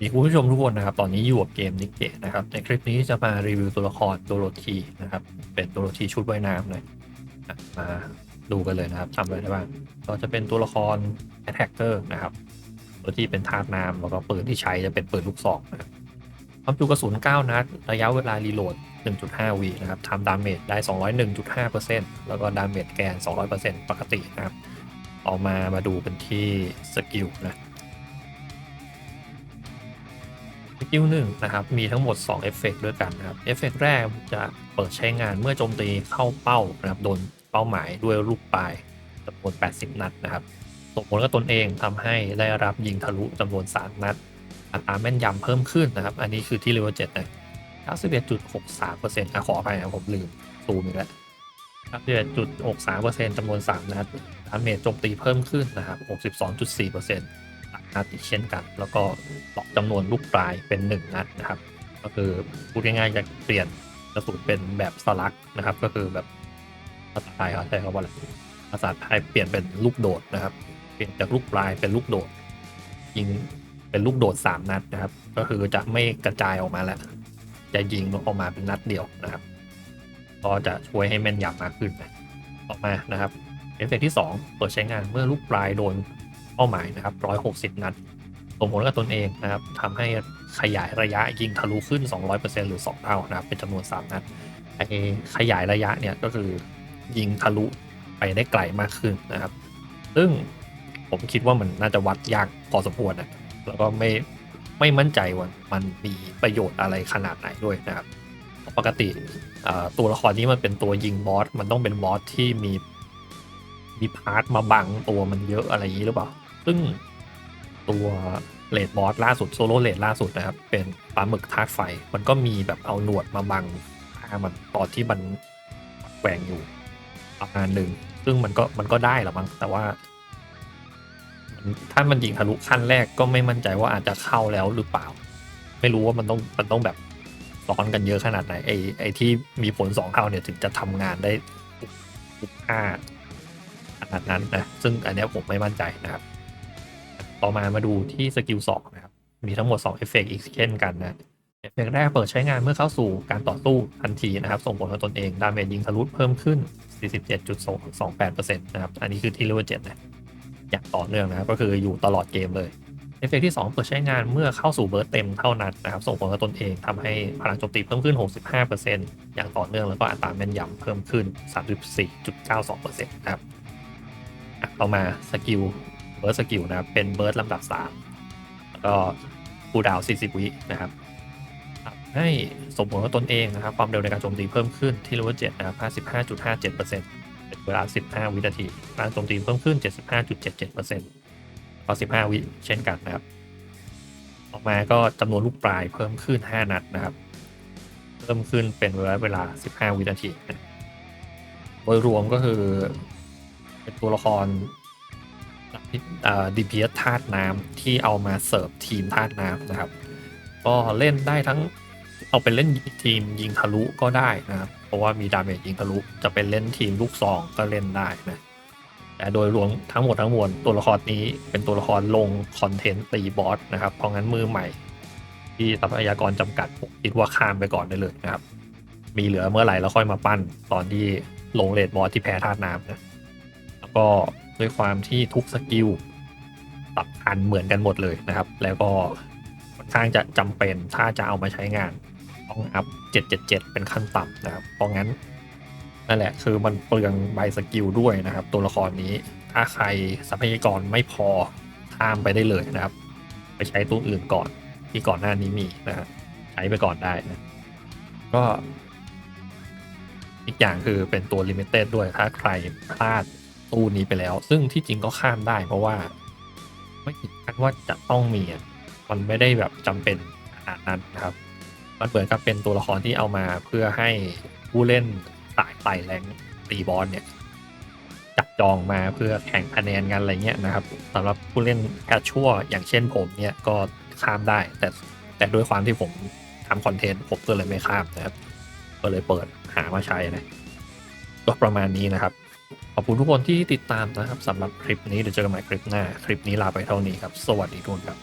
มีคุณผู้ชมทุกคนนะครับ ตอนนี้อยู่กับเกมนิกเกะนะครับ ในคลิปนี้จะมารีวิวตัวละครโดโรธีนะครับ เป็นโดโรธีชุดว่ายน้ำเลยมาดูกันเลยนะครับทำอะไรได้บ้างก็จะเป็นตัวละคร Attacker นะครับตัวที่เป็นธาตุน้ำแล้วก็ปืนที่ใช้จะเป็นปืนลูกซองนะครับความจุกระสุน 9 นัด ระยะเวลารีโหลด 1.5วินะครับทำดาเมจได้ 201.5%แล้วก็ดาเมจแกน 200%ปกตินะครับ ออกมามาดูกันที่สกิลนะ สกิลหนึ่งนะครับ มีทั้งหมด 2 เอฟเฟกต์ด้วยกันนะครับ เอฟเฟกต์แรกจะเปิดใช้งานเมื่อโจมตีเข้าเป้านะครับโดนเป้าหมายด้วยลูกปลายจำนวน 80 นัดนะครับส่งผลกับตนเองทำให้ได้รับยิงทะลุจำนวน 3 นัด อัตราแม่นยำเพิ่มขึ้นนะครับ อันนี้คือที่เลเวล7นะ91.63%อะขออภัยนะผมลืมซูมอีกแล้ว91.63%จำนวน 3 นัดดาเมจโจมตีเพิ่มขึ้นนะครับ 62.4% นัดอีกเช่นกัน แล้วก็ล็อกจำนวนลูกปลายเป็น 1 นัดนะครับ ก็คือพูดง่ายๆจะเปลี่ยนกระสุนเป็นแบบสลักนะครับ ก็คือแบบภาษาไทยเขาใช้คำว่าอะไรภาษาไทยเปลี่ยนเป็นลูกโดดนะครับ เปลี่ยนจากลูกปลายเป็นลูกโดด ยิงเป็นลูกโดด 3 นัดนะครับ ก็คือจะไม่กระจายออกมาแล้ว จะยิงออกมาเป็นนัดเดียวนะครับ ก็จะช่วยให้แม่นยำมากขึ้นต่อมานะครับเอฟเฟกที่2เปิดใช้งานเมื่อลูกปลายโดน เป้าหมายนะครับ 160 นัดส่งผลกับตนเองนะครับทำให้ขยายระยะยิงทะลุขึ้น 200%หรือ 2 เท่านะครับ เป็นจำนวน 3 นัดไอ้ขยายระยะเนี่ยก็คือยิงทะลุไปได้ไกลมากขึ้นนะครับ ซึ่งผมคิดว่ามันน่าจะวัดยากพอสมควรนะแล้วก็ไม่ไม่มั่นใจว่ามันมีประโยชน์อะไรขนาดไหนด้วยนะครับ ปกติตัวละครนี้มันเป็นตัวยิงบอสมันต้องเป็นบอสที่มีมีพาร์ทมาบังตัวมันเยอะอะไรอย่างนี้หรือเปล่า ซึ่งตัวเลดบอสล่าสุดโซโล่เลดล่าสุดนะครับ เป็นปลาหมึกธาตุไฟ มันก็มีแบบเอาหนวดมาบังหน้ามันตอนที่มันแกว่งอยู่ประมาณหนึ่งซึ่งมันก็มันก็ได้แหละมั้งแต่ว่ามันถ้ามันยิงทะลุขั้นแรกก็ไม่มั่นใจว่าอาจจะเข้าแล้วหรือเปล่า ไม่รู้ว่ามันต้องมันต้องแบบซ้อนกันเยอะขนาดไหนไอ้ไอ้ที่มีผลสองเท่าเนี่ยถึงจะทำงานได้ทุกทุกห้าขนาดนั้นนะซึ่งอันนี้ผมไม่มั่นใจนะครับ ต่อมามาดูที่สกิลสองนะครับ มีทั้งหมด 2 เอฟเฟกต์อีกเช่นกันนะ เอฟเฟกต์แรกเปิดใช้งานเมื่อเข้าสู่การต่อสู้ทันทีนะครับ ส่งผลกับตนเอง ดาเมจยิงทะลุเพิ่มขึ้น 47.28%นะครับ อันนี้คือที่เลเวล7นะอย่างต่อเนื่องนะครับก็คืออยู่ตลอดเกมเลยเอฟเฟกต์ที่ 2 เปิดใช้งานเมื่อเข้าสู่เบิร์ตเต็มเท่านั้นนะครับ ส่งผลกับตนเองทำให้พลังโจมตีเพิ่มขึ้น 65%อย่างต่อเนื่องแล้วก็อัตราแม่นยำเพิ่มขึ้น 34.92%นะครับต่อมาสกิล เบิร์ตสกิลนะครับ เป็นเบิร์ตลำดับ 3 แล้วก็คูดาว 40 วินะครับให้สมผลกับตนเองนะครับ ความเร็วในการโจมตีเพิ่มขึ้นที่เลเวล7นะครับ55.57%เป็นเวลา 15 วินาทีพลังโจมตีเพิ่มขึ้น 75.77%ต่อ15 วิเช่นกันนะครับ ออกมาก็จำนวนลูกปลายเพิ่มขึ้น 5 นัดนะครับ เพิ่มขึ้นเป็นเวลาเวลา 15 วินาที โดยรวมก็คือ เป็นตัวละคร ดีพีเอสธาตุน้ำที่เอามาเสิร์ฟทีมธาตุน้ำนะครับ ก็เล่นได้ทั้งเอาเป็นเล่นทีมยิงทะลุก็ได้นะครับ เพราะว่ามีดาเมจยิงทะลุ จะเป็นเล่นทีมลูกซองก็เล่นได้นะแต่โดยรวมทั้งหมดทั้งมวลตัวละครนี้เป็นตัวละครลงคอนเทนต์ตีบอสนะครับ เพราะงั้นมือใหม่ ที่ทรัพยากรจำกัดผมคิดว่าข้ามไปก่อนได้เลยนะครับ มีเหลือเมื่อไหร่แล้วค่อยมาปั้นตอนที่ลงเลดบอสที่แพ้ธาตุน้ำนะแล้วก็ ด้วยความที่ทุกสกิลสำคัญเหมือนกันหมดเลยนะครับ แล้วก็ค่อนข้างจะจำเป็นถ้าจะเอามาใช้งาน ต้องอัพ 777 เป็นขั้นต่ำนะครับ เพราะงั้นนั่นแหละคือมันเปลืองใบสกิลด้วยนะครับ ตัวละครนี้ถ้าใครทรัพยากรไม่พอข้ามไปได้เลยนะครับ ไปใช้ตัวอื่นก่อนที่ก่อนหน้านี้มีนะครับใช้ไปก่อนได้นะก็อีกอย่างคือเป็นตัวลิมิเต็ดด้วยถ้าใครพลาด ตู้นี้ไปแล้ว ซึ่งที่จริงก็ข้ามได้ เพราะว่า ไม่ถึงขั้นว่าจะต้องมีอะมันไม่ได้แบบจำเป็นขนาดนั้นครับ มันเหมือนกับเป็นตัวละครที่เอามาเพื่อให้ผู้เล่นสายไต่แรงตีบอลเนี่ยจับจองมาเพื่อแข่งคะแนนกันอะไรเงี้ยนะครับสำหรับผู้เล่นแคชชัวอย่างเช่นผมเนี่ยก็ข้ามได้ แต่แต่ด้วยความที่ผมทำคอนเทนต์ผมก็เลยไม่ข้ามนะครับ ก็เลยเปิดหามาใช้นะก็ประมาณนี้นะครับ ขอบคุณทุกคนที่ติดตามนะครับสำหรับคลิปนี้เดี๋ยวเจอกันใหม่คลิปหน้า คลิปนี้ลาไปเท่านี้ครับ สวัสดีทุกคนครับ